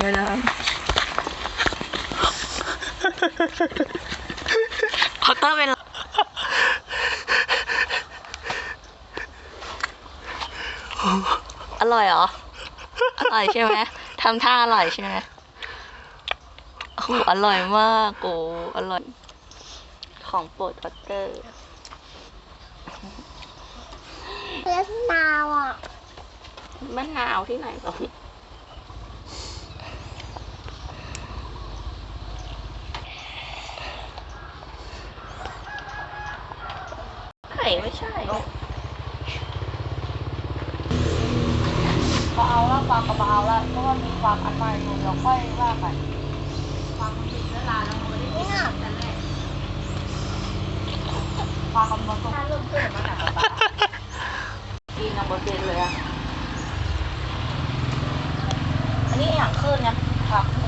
เดี๋ยวนะเคาน์เตอร์เป็นอร่อยเหรอ อร่อยใช่ไหมทำท่าอร่อยใช่ไหมโอ้โหอร่อยมากโอ้อร่อย ของโปรดพัตเตอร์เลือดนาวอะมะนาวที่ไหนก่อน ไข่ไม่ใช่ก็เอาละปลากระเบาละเพราะว่ามีความอันใหม่อยู่เดี๋ยวค่อยว่ากันความมันติดเวลาแล้วมันไม่ได้ติดแต่แรกความกำลังตรงเริ่มขึ้นมาหนักปะกินนังบดเดนเลยอะอันนี้อย่างขึ้นเนี่ยครับ